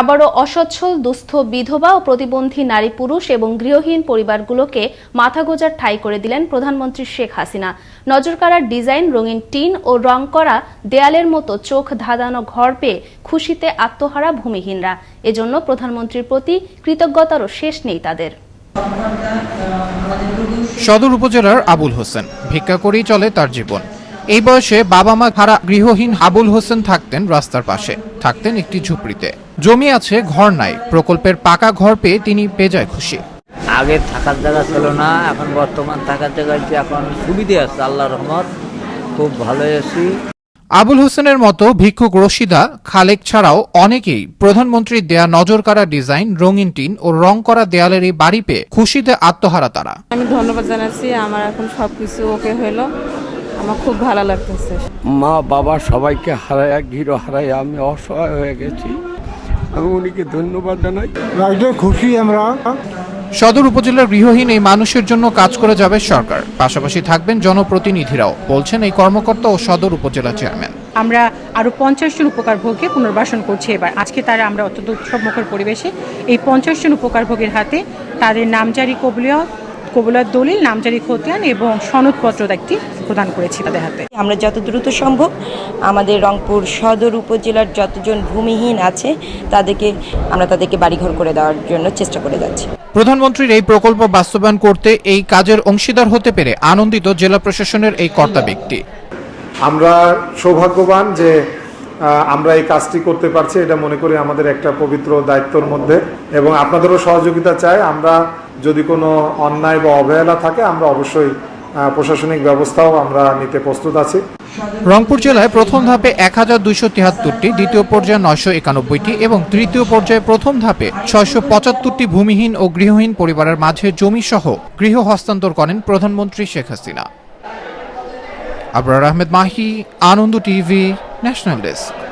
আবারও অসচ্ছল, দুস্থ, বিধবা ও প্রতিবন্ধী নারী পুরুষ এবং গৃহহীন পরিবারগুলোকে মাথা গোজার ঠাই করে দিলেন প্রধানমন্ত্রী শেখ হাসিনা। নজরকাড়ার ডিজাইন রঙিন টিন ও রং করা দেয়ালের মতো চোখ ধাঁধানো ঘর পেয়ে খুশিতে আত্মহারা ভূমিহীনরা। এজন্য প্রধানমন্ত্রীর প্রতি কৃতজ্ঞতারও শেষ নেই তাদের। সদর উপজেলার আবুল হোসেন। ভিক্ষা করেই চলে তার জীবন। এই বয়সে বাবা মা হারা গৃহহীন আবুল হোসেন থাকতেন রাস্তার পাশে থাকতেন একটি ঝুপড়িতে। জমি আছে ঘর নাই প্রকল্পের পাকা ঘর পেয়ে তিনি বেজায় খুশি। আগে থাকার জায়গা ছিল না এখন বর্তমান থাকার জায়গা হচ্ছে এখন সুবিধে আছে আল্লাহ রহমত খুব ভালোই আছি। আবুল হোসেনের মতো ভিক্ষুক রশিদা খালেক ছাড়াও অনেকেই প্রধানমন্ত্রীর দেয়া নজর কাড়া ডিজাইন রঙিন টিন ও রং করা দেয়ালের এই বাড়ি পেয়ে খুশিতে আত্মহারা তারা। আমি ধন্যবাদ জানাচ্ছি আমার এখন সব কিছু ওকে হলো। আমার খুব ভালো লাগতেছে। মা বাবা সবাইকে হারাইয়া গিরো হারাইয়া আমি অসহায় হয়ে গেছি। আমি উনিকে ধন্যবাদ জানাই। একদম খুশি আমরা। সদর উপজেলার গৃহহীন এই মানুষের জন্য কাজ করে যাবে সরকার। পাশাপাশি থাকবেন জনপ্রতিনিধিরাও বলছেন এই কর্মকর্তা ও সদর উপজেলা চেয়ারম্যান। আমরা আরও পঞ্চাশ জন উপকারভোগকে পুনর্বাসন করছি এবার। আজকে তারা আমরা অত্যন্ত উৎসবমুখর পরিবেশে এই পঞ্চাশ জন উপকারভোগের হাতে তাদের নামজারি কবুলিয়ত কবুলার দলিল নামজারি খতিয়ান এবং সনদপত্র একটি প্রদান করেছি তাদের হাতে। আমরা যত দ্রুত সম্ভব আমাদের রংপুর সদর উপজেলার যতজন ভূমিহীন আছে তাদেরকে আমরা তাদেরকে বাড়িঘর করে দেওয়ার জন্য চেষ্টা করে যাচ্ছি। প্রধানমন্ত্রীর এই প্রকল্প বাস্তবায়ন করতে এই কাজের অংশীদার হতে পেরে আনন্দিত জেলা প্রশাসনের এই কর্তা ব্যক্তি। আমরা সৌভাগ্যবান যে আমরা এই কাজটি করতে পারছি, এটা মনে করি আমাদের একটা পবিত্র দায়িত্বর মধ্যে। এবং আপনাদেরও সহযোগিতা চাই, আমরা যদি কোনো অন্যায় বা অবহেলা থাকে, আমরা অবশ্যই প্রশাসনিক ব্যবস্থাও আমরা নিতে প্রস্তুত আছি। রংপুর জেলায় প্রথম ধাপে এক হাজার দুইশো তিয়াত্তরটি, দ্বিতীয় পর্যায়ে নয়শো একানব্বইটি এবং তৃতীয় পর্যায়ে প্রথম ধাপে ছয়শো পঁচাত্তরটি ভূমিহীন ও গৃহহীন পরিবারের মাঝে জমি সহ গৃহ হস্তান্তর করেন প্রধানমন্ত্রী Sheikh Hasina. Abrar Ahmed Mahi, Ananda TV national desk